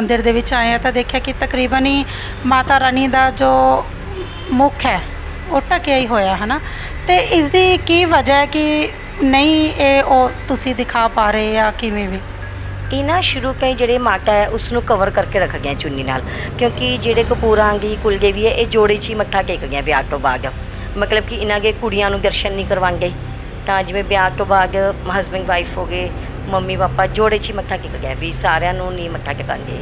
ਮੰਦਿਰ ਦੇ ਵਿੱਚ ਆਏ ਆ ਤਾਂ ਦੇਖਿਆ ਕਿ ਤਕਰੀਬਨ ਹੀ ਮਾਤਾ ਰਾਣੀ ਦਾ ਜੋ ਮੁੱਖ ਹੈ, ਉਹ ਢਕਿਆ ਹੀ ਹੋਇਆ ਹੈ ਨਾ ਤੇ ਇਸ ਦੀ ਕੀ ਵਜ੍ਹਾ ਹੈ ਕਿ ਨਹੀਂ ਇਹ ਉਹ ਤੁਸੀਂ ਦਿਖਾ ਪਾ ਰਹੇ ਜਾਂ ਕਿਵੇਂ ਵੀ? ਇਹ ਨਾ ਸ਼ੁਰੂ ਤੋਂ ਹੀ ਜਿਹੜੇ ਮਾਤਾ ਹੈ ਉਸ ਨੂੰ ਕਵਰ ਕਰਕੇ ਰੱਖ ਗਿਆ ਚੁੰਨੀ ਨਾਲ। ਕਿਉਂਕਿ ਜਿਹੜੇ ਕਪੂਰਾਂਗੀ ਕੁਲਗੇ ਵੀ ਹੈ, ਇਹ ਜੋੜੇ 'ਚ ਹੀ ਮੱਥਾ ਟੇਕ ਗਿਆ ਵਿਆਹ ਤੋਂ ਬਾਅਦ। ਮਤਲਬ ਕਿ ਇਹਨਾਂ ਦੇ ਕੁੜੀਆਂ ਨੂੰ ਦਰਸ਼ਨ ਨਹੀਂ ਕਰਵਾਉਂਦੇ। ਤਾਂ ਜਿਵੇਂ ਵਿਆਹ ਤੋਂ ਬਾਅਦ ਹਸਬੈਂਡ ਵਾਈਫ ਹੋ ਗਏ ਮੰਮੀ ਪਾਪਾ ਜੋੜੇ 'ਚ ਹੀ ਮੱਥਾ ਟੇਕ ਗਿਆ ਵੀ ਸਾਰਿਆਂ ਨੂੰ ਨਹੀਂ ਮੱਥਾ ਟੇਕਾਂਗੇ।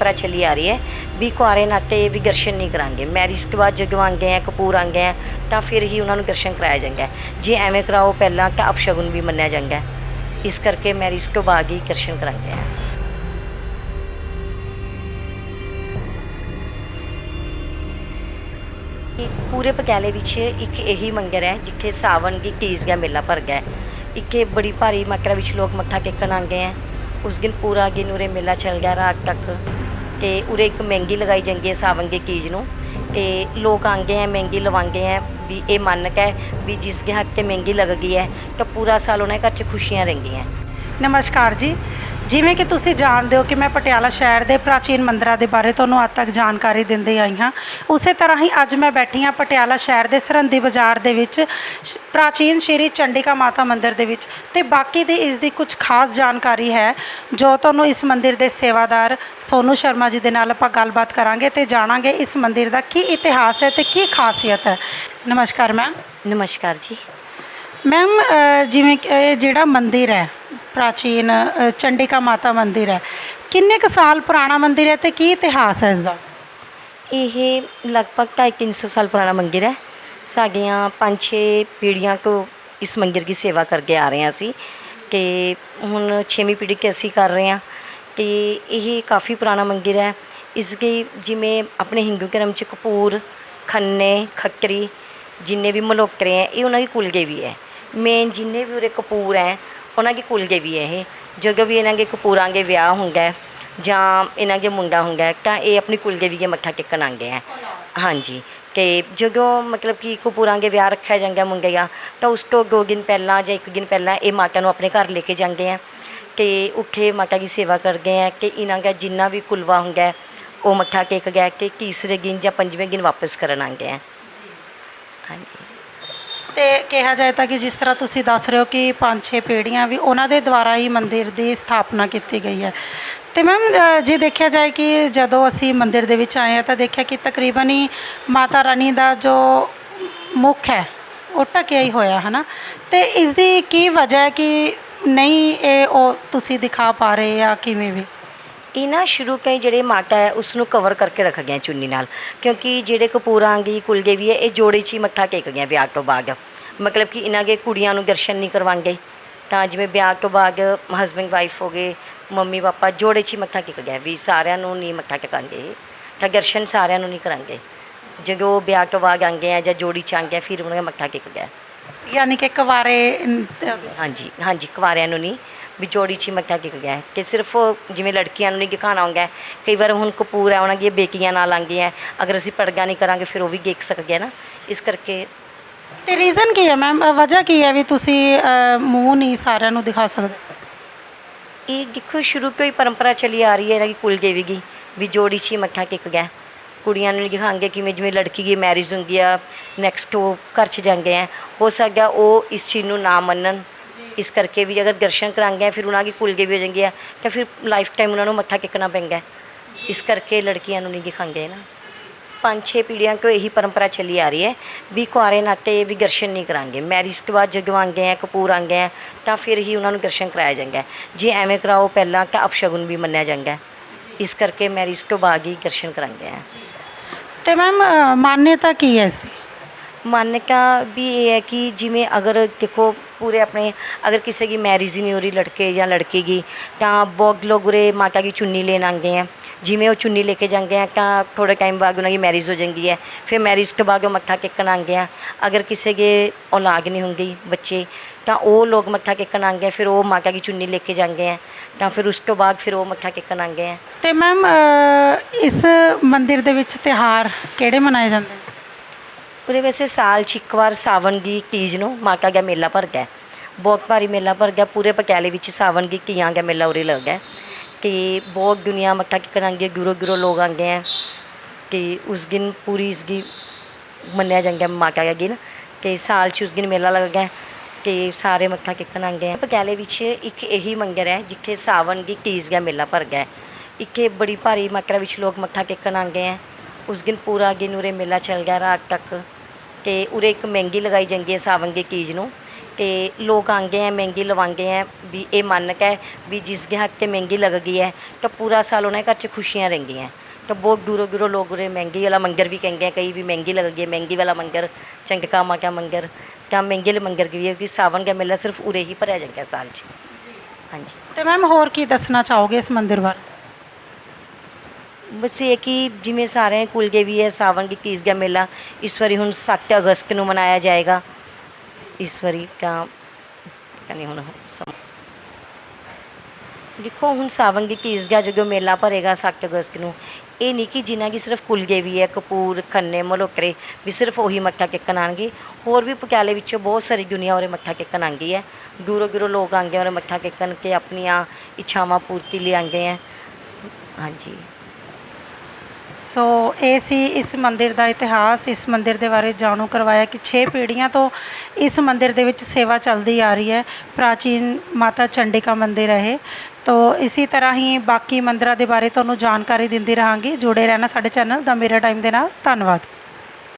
ਪਰਾ ਚਲੀ ਆ ਰਹੀ ਹੈ ਵੀ ਕੁਆਰੇ ਨਾਤੇ ਵੀ ਦਰਸ਼ਨ ਨਹੀਂ ਕਰਾਂਗੇ। ਮੈਰਿਜ ਤੋਂ ਬਾਅਦ ਜਦੋਂ ਆਉਂਦੇ ਆ, ਕਪੂਰ ਆਉਂਦੇ ਆ, ਤਾਂ ਫਿਰ ਹੀ ਉਹਨਾਂ ਨੂੰ ਦਰਸ਼ਨ ਕਰਾਇਆ ਜਾਂਦਾ ਜੇ ਐਵੇਂ ਕਰਾਓ ਪਹਿਲਾਂ ਤਾਂ ਅਪਸ਼ਗੁਨ ਵੀ ਮੰਨਿਆ ਜਾਂਦਾ ਇਸ ਕਰਕੇ ਮੈਰਿਜ ਤੋਂ ਬਾਅਦ ਹੀ ਦਰਸ਼ਨ ਕਰਾਂਗੇ। ਆ ਪੂਰੇ ਪਟਿਆਲੇ ਵਿੱਚ ਇੱਕ ਇਹੀ ਮੰਦਿਰ ਹੈ, ਜਿੱਥੇ ਸਾਵਣ ਦੀ ਤੀਜ ਦਾ ਮੇਲਾ ਭਰਦਾ ਹੈ। ਇੱਥੇ ਬੜੀ ਭਾਰੀ ਮਾਤਰਾ ਵਿੱਚ ਲੋਕ ਮੱਥਾ ਟੇਕਣ ਆਉਂਦੇ ਹੈ। ਉਸ ਦਿਨ ਪੂਰਾ ਦਿਨ ਉਰੇ ਮੇਲਾ ਚੱਲਦਾ ਰਾਤ ਤੱਕ। ਤੇ ਉਰੇ ਇੱਕ ਮਹਿੰਗੀ ਲਗਾਈ ਜਾਂਦੀ ਹੈ ਸਾਵਣ ਦੀ ਤੀਜ ਨੂੰ। ਤੇ ਲੋਕ ਆਉਂਦੇ ਹੈ, ਮਹਿੰਗੀ ਲਵਾਉਂਦੇ ਹੈ, ਵੀ ਇਹ ਮੰਨ ਹੈ ਵੀ ਜਿਸ ਦੇ ਹੱਥ ਤੇ ਮਹਿੰਗੀ ਲੱਗ ਗਈ ਹੈ, ਤਾਂ ਪੂਰਾ ਸਾਲ ਉਹਨਾਂ ਦੇ ਘਰ 'ਚ ਖੁਸ਼ੀਆਂ ਰਹਿੰਦੀਆਂ ਨਮਸਕਾਰ ਜੀ। ਜਿਵੇਂ ਕਿ ਤੁਸੀਂ ਜਾਣਦੇ ਹੋ ਕਿ ਮੈਂ ਪਟਿਆਲਾ ਸ਼ਹਿਰ ਦੇ ਪ੍ਰਾਚੀਨ ਮੰਦਰਾਂ ਦੇ ਬਾਰੇ ਤੁਹਾਨੂੰ ਅੱਜ ਤੱਕ ਜਾਣਕਾਰੀ ਦਿੰਦੀ ਆਈ ਹਾਂ। ਉਸੇ ਤਰ੍ਹਾਂ ਹੀ ਅੱਜ ਮੈਂ ਬੈਠੀ ਹਾਂ ਪਟਿਆਲਾ ਸ਼ਹਿਰ ਦੇ ਸਰਹੰਦੀ ਬਾਜ਼ਾਰ ਦੇ ਵਿੱਚ, ਸ਼- ਪ੍ਰਾਚੀਨ ਸ਼੍ਰੀ ਚੰਡਿਕਾ ਮਾਤਾ ਮੰਦਿਰ ਦੇ ਵਿੱਚ ਤੇ ਬਾਕੀ ਦੀ ਇਸ ਦੀ ਕੁਝ ਖਾਸ ਜਾਣਕਾਰੀ ਹੈ, ਜੋ ਤੁਹਾਨੂੰ ਇਸ ਮੰਦਿਰ ਦੇ ਸੇਵਾਦਾਰ ਸੋਨੂ ਸ਼ਰਮਾ ਜੀ ਦੇ ਨਾਲ ਆਪਾਂ ਗੱਲਬਾਤ ਕਰਾਂਗੇ ਤੇ ਜਾਣਾਂਗੇ ਇਸ ਮੰਦਿਰ ਦਾ ਕੀ ਇਤਿਹਾਸ ਹੈ ਤੇ ਕੀ ਖਾਸੀਅਤ ਹੈ। ਨਮਸਕਾਰ ਮੈਮ ਨਮਸਕਾਰ ਜੀ। ਮੈਮ ਜਿਵੇਂ ਕਿ ਇਹ ਜਿਹੜਾ ਮੰਦਿਰ ਹੈ ਪ੍ਰਾਚੀਨ ਅ, ਚੰਡਿਕਾ ਮਾਤਾ ਮੰਦਿਰ ਹੈ ਕਿੰਨੇ ਕੁ ਸਾਲ ਪੁਰਾਣਾ ਮੰਦਿਰ ਹੈ ਤੇ ਕੀ ਇਤਿਹਾਸ ਹੈ ਇਸ ਦਾ ਇਹ ਲਗਭਗ ਢਾਈ ਤਿੰਨ ਸੌ ਸਾਲ ਪੁਰਾਣਾ ਮੰਦਿਰ ਹੈ। ਸਾਡੀਆਂ ਪੰਜ ਛੇ ਪੀੜ੍ਹੀਆਂ ਤੋਂ ਇਸ ਮੰਦਿਰ ਦੀ ਸੇਵਾ ਕਰਕੇ ਆ ਰਹੇ ਹਾਂ ਅਸੀਂ ਤੇ ਹੁਣ ਛੇਵੀਂ ਪੀੜ੍ਹੀ ਕੇ ਅਸੀਂ ਕਰ ਰਹੇ ਹਾਂ ਤੇ ਇਹ ਕਾਫੀ ਪੁਰਾਣਾ ਮੰਦਿਰ ਹੈ। ਇਸ ਦੀ ਜਿਵੇਂ ਆਪਣੇ ਹਿੰਦੂ ਧਰਮ ਚ ਕਪੂਰ ਖੰਨੇ ਖੱਕਰੀ ਜਿੰਨੇ ਵੀ ਮਲੋਕਰੇ ਹੈ ਇਹ ਉਹਨਾਂ ਦੀ ਕੁਲਦੇਵੀ ਹੈ। ਮੇਨ ਜਿੰਨੇ ਵੀ ਉਰੇ ਕਪੂਰ ਹੈ, ਉਹਨਾਂ ਦੇ ਦੀ ਕੁਲਦੇਵੀ ਹੈ ਇਹ। ਜਦੋਂ ਵੀ ਇਹਨਾਂ ਦੇ ਕਪੂਰਾਂ ਦੇ ਵਿਆਹ ਹੁੰਦਾ ਜਾਂ ਇਹਨਾਂ ਦੇ ਮੁੰਡਾ ਹੁੰਦਾ ਤਾਂ ਇਹ ਆਪਣੀ ਕੁਲਦੇਵੀ ਦੇ ਮੱਥਾ ਟੇਕਣ ਆਉਂਦੇ ਹੈ। ਹਾਂਜੀ, ਤੇ ਜਦੋਂ ਮਤਲਬ ਕਿ ਕਪੂਰਾਂ ਦੇ ਵਿਆਹ ਰੱਖਿਆ ਜਾਂਦਾ ਮੁੰਡੇ ਦਾ, ਤਾਂ ਉਸ ਤੋਂ ਦੋ ਦਿਨ ਪਹਿਲਾਂ ਜਾਂ ਇੱਕ ਦਿਨ ਪਹਿਲਾਂ ਇਹ ਮਾਤਾ ਨੂੰ ਆਪਣੇ ਘਰ ਲੈ ਕੇ ਜਾਂਦੇ ਹੈ। ਤੇ ਉੱਥੇ ਮਾਤਾ ਦੀ ਸੇਵਾ ਕਰਦੇ ਹੈ ਕਿ ਇਹਨਾਂ ਦਾ ਜਿੰਨਾ ਵੀ ਕੁਲਵਾ ਹੁੰਦਾ ਉਹ ਮੱਥਾ ਟੇਕ ਗਿਆ ਕਿ ਤੀਸਰੇ ਦਿਨ ਜਾਂ ਪੰਜਵੇਂ ਦਿਨ ਵਾਪਸ ਕਰਨ ਆਉਂਦੇ ਹੈ। ਹਾਂਜੀ। ਤੇ ਕਿਹਾ ਜਾਏ ਤਾਂ ਕਿ ਜਿਸ ਤਰ੍ਹਾਂ ਤੁਸੀਂ ਦੱਸ ਰਹੇ ਹੋ ਕਿ ਪੰਜ ਛੇ ਪੀੜ੍ਹੀਆਂ ਵੀ ਉਹਨਾਂ ਦੇ ਦੁਆਰਾ ਹੀ ਮੰਦਿਰ ਦੀ ਸਥਾਪਨਾ ਕੀਤੀ ਗਈ ਹੈ। ਤੇ ਮੈਮ ਜੇ ਦੇਖਿਆ ਜਾਏ ਕਿ ਜਦੋਂ ਅਸੀਂ ਮੰਦਿਰ ਦੇ ਵਿੱਚ ਆਏ ਆ ਤਾਂ ਦੇਖਿਆ ਕਿ ਤਕਰੀਬਨ ਹੀ ਮਾਤਾ ਰਾਣੀ ਦਾ ਜੋ ਮੁੱਖ ਹੈ, ਉਹ ਢਕਿਆ ਹੀ ਹੋਇਆ ਹੈ ਨਾ ਤੇ ਇਸ ਦੀ ਕੀ ਵਜ੍ਹਾ ਹੈ ਕਿ ਨਹੀਂ ਇਹ ਉਹ ਤੁਸੀਂ ਦਿਖਾ ਪਾ ਰਹੇ ਆ ਕਿਵੇਂ ਵੀ? ਇਹ ਨਾ ਸ਼ੁਰੂ ਤੋਂ ਹੀ ਜਿਹੜੇ ਮਾਤਾ ਹੈ ਉਸ ਨੂੰ ਕਵਰ ਕਰਕੇ ਰੱਖ ਗਿਆ ਚੁੰਨੀ ਨਾਲ। ਕਿਉਂਕਿ ਜਿਹੜੇ ਕਪੂਰਾਂਗੀ ਕੁਲਦੇਵੀ ਹੈ ਇਹ ਜੋੜੇ 'ਚ ਹੀ ਮੱਥਾ ਟੇਕ ਗਿਆ ਵਿਆਹ ਤੋਂ ਬਾਅਦ। ਮਤਲਬ ਕਿ ਇਹਨਾਂ ਦੇ ਕੁੜੀਆਂ ਨੂੰ ਦਰਸ਼ਨ ਨਹੀਂ ਕਰਵਾਉਂਦੇ। ਤਾਂ ਜਿਵੇਂ ਵਿਆਹ ਤੋਂ ਬਾਅਦ ਹਸਬੈਂਡ ਵਾਈਫ ਹੋ ਗਏ ਮੰਮੀ ਪਾਪਾ ਜੋੜੇ 'ਚ ਹੀ ਮੱਥਾ ਟੇਕ ਗਿਆ ਵੀ ਸਾਰਿਆਂ ਨੂੰ ਨਹੀਂ ਮੱਥਾ ਟੇਕਾਂਗੇ। ਤਾਂ ਦਰਸ਼ਨ ਸਾਰਿਆਂ ਨੂੰ ਨਹੀਂ ਕਰਾਂਗੇ। ਜਦੋਂ ਉਹ ਵਿਆਹ ਤੋਂ ਬਾਅਦ ਆਉਂਦੇ ਆ ਜਾਂ ਜੋੜੀ 'ਚ ਆਉਂਦੇ ਆ ਫਿਰ ਉਹਨਾਂ ਦਾ ਮੱਥਾ ਟੇਕ ਗਿਆ। ਯਾਨੀ ਕਿ ਕੁਵਾਰੇ ਹਾਂਜੀ ਹਾਂਜੀ ਕੁਆਰਿਆਂ ਨੂੰ ਨਹੀਂ। ਵੀ ਜੋੜੀ 'ਚ ਮੱਥਾ ਟੇਕ ਗਿਆ ਹੈ ਕਿ ਸਿਰਫ ਜਿਵੇਂ ਲੜਕੀਆਂ ਨੂੰ ਨਹੀਂ ਦਿਖਾਣਾ ਹੁੰਦਾ। ਕਈ ਵਾਰ ਹੁਣ ਕਪੂਰ ਹੈ ਉਹਨਾਂ ਦੀਆਂ ਬੇਟੀਆਂ ਨਾਲ ਹੈ। ਅਗਰ ਅਸੀਂ ਪੜਗਾ ਨਹੀਂ ਕਰਾਂਗੇ ਫਿਰ ਉਹ ਵੀ ਦੇਖ ਸਕਦੇ ਆ ਨਾ। ਇਸ ਕਰਕੇ ਤੇ ਰੀਜ਼ਨ ਕੀ ਹੈ ਮੈਮ ਵਜ੍ਹਾ ਕੀ ਹੈ ਵੀ ਤੁਸੀਂ ਮੂੰਹ ਨਹੀਂ ਸਾਰਿਆਂ ਨੂੰ ਦਿਖਾ ਸਕਦੇ? ਇਹ ਦੇਖੋ ਸ਼ੁਰੂ ਤੋਂ ਹੀ ਪਰੰਪਰਾ ਚਲੀ ਆ ਰਹੀ ਹੈ ਇਹਨਾਂ ਦੀ ਕੁਲਦੇਵੀ ਦੀ ਵੀ ਜੋੜੀ 'ਚ ਹੀ ਮੱਥਾ ਟੇਕ ਗਿਆ ਕੁੜੀਆਂ ਨੂੰ ਦਿਖਾਉਂਗੇ ਕਿਵੇਂ ਜਿਵੇਂ ਲੜਕੀ ਦੀ ਮੈਰਿਜ ਹੁੰਦੀ ਆ ਨੈਕਸਟ ਉਹ ਘਰ 'ਚ ਜਾਂਦੇ ਆ ਹੋ ਸਕਦਾ ਉਹ ਇਸ ਚੀਜ਼ ਨੂੰ ਨਾ ਮੰਨਣ। ਇਸ ਕਰਕੇ ਵੀ ਅਗਰ ਦਰਸ਼ਨ ਕਰਾਂਗੇ ਫਿਰ ਉਹਨਾਂ ਦੀ ਕੁਲਦੇਵੀ ਹੋ ਜਾਂਦੀ ਆ ਤਾਂ ਫਿਰ ਲਾਈਫ ਟਾਈਮ ਉਹਨਾਂ ਨੂੰ ਮੱਥਾ ਟੇਕਣਾ ਪੈਂਦਾ। ਇਸ ਕਰਕੇ ਲੜਕੀਆਂ ਨੂੰ ਨਹੀਂ ਦਿਖਾਉਂਦੇ ਨਾ ਪੰਜ ਛੇ ਪੀੜ੍ਹੀਆਂ ਤੋਂ ਇਹੀ ਪਰੰਪਰਾ ਚੱਲੀ ਆ ਰਹੀ ਹੈ ਵੀ ਕੁਆਰੇ ਨਾਤੇ ਵੀ ਦਰਸ਼ਨ ਨਹੀਂ ਕਰਾਂਗੇ ਮੈਰਿਜ ਤੋਂ ਬਾਅਦ ਆਉਂਦੇ ਆ ਕਪੂਰ ਆਉਂਦੇ ਆ ਤਾਂ ਫਿਰ ਹੀ ਉਹਨਾਂ ਨੂੰ ਦਰਸ਼ਨ ਕਰਾਇਆ ਜਾਂਦਾ। ਜੇ ਐਵੇਂ ਕਰਾਓ ਪਹਿਲਾਂ ਤਾਂ ਅਪਸ਼ਗੁਨ ਵੀ ਮੰਨਿਆ ਜਾਂਦਾ। ਇਸ ਕਰਕੇ ਮੈਰਿਜ ਤੋਂ ਬਾਅਦ ਹੀ ਦਰਸ਼ਨ ਕਰਾਂਗੇ ਆ ਤੇ ਮੈਮ ਮਾਨ੍ਯਤਾ ਕੀ ਹੈ ਇਸ ਦੀ ਮਾਨਤਾ ਵੀ ਇਹ ਹੈ ਕਿ ਜਿਵੇਂ ਅਗਰ ਦੇਖੋ ਪੂਰੇ ਆਪਣੇ, ਅਗਰ ਕਿਸੇ ਦੀ ਮੈਰਿਜ ਹੀ ਨਹੀਂ ਹੋ ਰਹੀ ਲੜਕੇ ਜਾਂ ਲੜਕੀ ਦੀ, ਤਾਂ ਬਹੁਤ ਲੋਕ ਉਰੇ ਮਾਤਾ ਦੀ ਚੁੰਨੀ ਲੈਣ ਆਉਂਦੇ ਹੈ ਜਿਵੇਂ ਉਹ ਚੁੰਨੀ ਲੈ ਕੇ ਜਾਂਦੇ ਆ, ਤਾਂ ਥੋੜੇ ਟਾਈਮ ਬਾਅਦ ਉਹਨਾਂ ਦੀ ਮੈਰਿਜ ਹੋ ਜਾਂਦੀ ਹੈ। ਫਿਰ ਮੈਰਿਜ ਤੋਂ ਬਾਅਦ ਉਹ ਮੱਥਾ ਟੇਕਣ ਆਉਂਦੇ ਆ। ਅਗਰ ਕਿਸੇ ਦੇ ਔਲਾਦ ਨਹੀਂ ਹੁੰਦੀ ਬੱਚੇ, ਤਾਂ ਉਹ ਲੋਕ ਮੱਥਾ ਟੇਕਣ ਆਉਂਦੇ ਆ, ਫਿਰ ਉਹ ਮਾਤਾ ਦੀ ਚੁੰਨੀ ਲੈ ਕੇ ਜਾਂਦੇ ਆ। ਤਾਂ ਫਿਰ ਉਸ ਤੋਂ ਬਾਅਦ ਫਿਰ ਉਹ ਮੱਥਾ ਟੇਕਣ ਆਉਂਦੇ ਆ। ਤੇ ਮੈਮ ਇਸ ਮੰਦਿਰ ਦੇ ਵਿੱਚ ਤਿਹਾਰ ਕਿਹੜੇ ਮਨਾਏ ਜਾਂਦੇ ਨੇ? ਉਰੇ ਵੈਸੇ ਸਾਲ 'ਚ ਇੱਕ ਵਾਰ ਸਾਵਣ ਦੀ ਤੀਜ ਨੂੰ ਮਾਤਾ ਦਾ ਮੇਲਾ ਭਰਦਾ ਹੈ ਬਹੁਤ ਭਾਰੀ ਮੇਲਾ ਭਰ ਗਿਆ, ਪੂਰੇ ਪਕਿਆਲੇ ਵਿੱਚ ਸਾਵਣ ਦੀ ਤੀਆਂ ਦਾ ਮੇਲਾ ਉਰੇ ਲੱਗਾ ਹੈ ਅਤੇ ਬਹੁਤ ਦੁਨੀਆ ਮੱਥਾ ਟੇਕਣ ਆਉਂਦੀ ਹੈ ਦੂਰੋਂ ਦੂਰੋਂ ਲੋਕ ਆਉਂਦੇ ਹੈ। ਅਤੇ ਉਸ ਦਿਨ ਪੂਰੀ ਇਸਦੀ ਮੰਨਿਆ ਜਾਂਦਾ ਹੈ ਮਾਤਾ ਦਾ ਦਿਨ। ਅਤੇ ਸਾਲ 'ਚ ਉਸ ਦਿਨ ਮੇਲਾ ਲੱਗਦਾ ਹੈ ਅਤੇ ਸਾਰੇ ਮੱਥਾ ਟੇਕਣ ਆਉਂਦੇ ਹੈ। ਪਕਿਆਲੇ ਵਿੱਚ ਇੱਕ ਇਹੀ ਮੰਦਿਰ ਹੈ ਜਿੱਥੇ ਸਾਵਣ ਦੀ ਤੀਜ ਦਾ ਮੇਲਾ ਭਰ ਗਿਆ ਹੈ। ਇੱਥੇ ਬੜੀ ਭਾਰੀ ਮਾਤਰਾ ਵਿੱਚ ਲੋਕ ਮੱਥਾ ਟੇਕਣ ਆਉਂਦੇ ਹੈ। ਉਸ ਦਿਨ ਪੂਰਾ ਦਿਨ ਉਰੇ ਮੇਲਾ ਚੱਲ ਗਿਆ ਰਾਤ ਤੱਕ। ਕਿ ਉਰੇ ਇੱਕ ਮਹਿੰਗੀ ਲਗਾਈ ਜਾਂਦੀ ਹੈ ਸਾਵਨ ਦੀ ਤੀਜ ਨੂੰ। ਕਿ ਲੋਕ ਆਉਂਦੇ ਹੈ ਮਹਿੰਗੀ ਲਵਾਉਂਦੇ ਹੈ ਵੀ ਇਹ ਮੰਨ ਕੇ ਵੀ ਜਿਸ ਦੇ ਹੱਥ ਤੇ ਮਹਿੰਗੀ ਲੱਗ ਗਈ ਹੈ ਤਾਂ ਪੂਰਾ ਸਾਲ ਉਹਨਾਂ ਦੇ ਘਰ 'ਚ ਖੁਸ਼ੀਆਂ ਰਹਿੰਦੀਆਂ। ਤਾਂ ਬਹੁਤ ਦੂਰੋਂ ਦੂਰੋਂ ਲੋਕ ਉਰੇ ਮਹਿੰਗੀ ਵਾਲਾ ਮੰਗਰ ਵੀ ਕਹਿੰਦੇ ਆ ਕਈ ਵੀ ਮਹਿੰਗੀ ਲੱਗ ਗਈ ਹੈ ਮਹਿੰਗੀ ਵਾਲਾ ਮੰਗਰ ਚੰਗਕਾ ਮਾ ਕਾ ਮੰਗਰ। ਤਾਂ ਮਹਿੰਗੇ ਵਾਲੇ ਮੰਗਰ ਵੀ ਹੈ ਕਿ ਸਾਵਨ ਦਾ ਮੇਲਾ ਸਿਰਫ ਉਰੇ ਹੀ ਭਰਿਆ ਜਾਂਦਾ ਹੈ ਸਾਲ 'ਚ। ਹਾਂਜੀ। ਤੇ ਮੈਮ ਹੋਰ ਕੀ ਦੱਸਣਾ ਚਾਹੋਗੇ ਇਸ ਮੰਦਿਰ ਬਾਰੇ? ਬਸ ਇਹ ਕਿ ਜਿਵੇਂ ਸਾਰੇ ਕੁਲਦੇਵੀ ਹੈ ਸਾਵਣ ਦੀ ਤੀਜ ਦਾ ਮੇਲਾ, ਇਸ ਵਾਰੀ ਹੁਣ 7 ਅਗਸਤ ਨੂੰ ਮਨਾਇਆ ਜਾਏਗਾ। ਇਸ ਵਾਰੀ ਤਾਂ ਕਹਿੰਦੇ ਹੁਣ ਸਮ- ਦੇਖੋ, ਹੁਣ ਸਾਵਣ ਦੀ ਤੀਜ ਦਾ ਜਦੋਂ ਮੇਲਾ ਭਰੇਗਾ 7 ਅਗਸਤ ਨੂੰ, ਇਹ ਨਹੀਂ ਕਿ ਜਿਨ੍ਹਾਂ ਦੀ ਸਿਰਫ ਕੁਲਦੇਵੀ ਹੈ, ਕਪੂਰ, ਖੰਨੇ ਮਲੋਕਰੇ ਵੀ ਸਿਰਫ ਉਹੀ ਮੱਥਾ ਟੇਕਣ ਆਉਣਗੇ। ਹੋਰ ਵੀ ਪਟਿਆਲੇ ਵਿੱਚੋਂ ਬਹੁਤ ਸਾਰੀ ਦੁਨੀਆ ਉਰੇ ਮੱਥਾ ਟੇਕਣ ਆਉਂਦੀ ਹੈ। ਦੂਰੋਂ ਦੂਰੋਂ ਲੋਕ ਆਉਂਦੇ ਉਰੇ ਮੱਥਾ ਟੇਕਣ, ਕੇ ਆਪਣੀਆਂ ਇੱਛਾਵਾਂ ਪੂਰਤੀ ਲਈ ਆਉਂਦੇ ਹੈ ਹਾਂਜੀ। ਸੋ ਇਹ ਸੀ ਇਸ ਮੰਦਿਰ ਦਾ ਇਤਿਹਾਸ, ਇਸ ਮੰਦਿਰ ਦੇ ਬਾਰੇ ਜਾਣੂ ਕਰਵਾਇਆ ਕਿ 6 ਪੀੜ੍ਹੀਆਂ ਤੋਂ ਇਸ ਮੰਦਿਰ ਦੇ ਵਿੱਚ ਸੇਵਾ ਚੱਲਦੀ ਆ ਰਹੀ ਹੈ। ਪ੍ਰਾਚੀਨ ਮਾਤਾ ਚੰਡਿਕਾ ਮੰਦਿਰ ਹੈ ਇਹ। ਤੋ ਇਸੇ ਤਰ੍ਹਾਂ ਹੀ ਬਾਕੀ ਮੰਦਿਰਾਂ ਦੇ ਬਾਰੇ ਤੁਹਾਨੂੰ ਜਾਣਕਾਰੀ ਦਿੰਦੀ ਰਹਾਂਗੀ। ਜੁੜੇ ਰਹਿਣਾ ਸਾਡੇ ਚੈਨਲ ਦਾ ਮੇਰਾ ਟਾਈਮ ਦੇ ਨਾਲ। ਧੰਨਵਾਦ।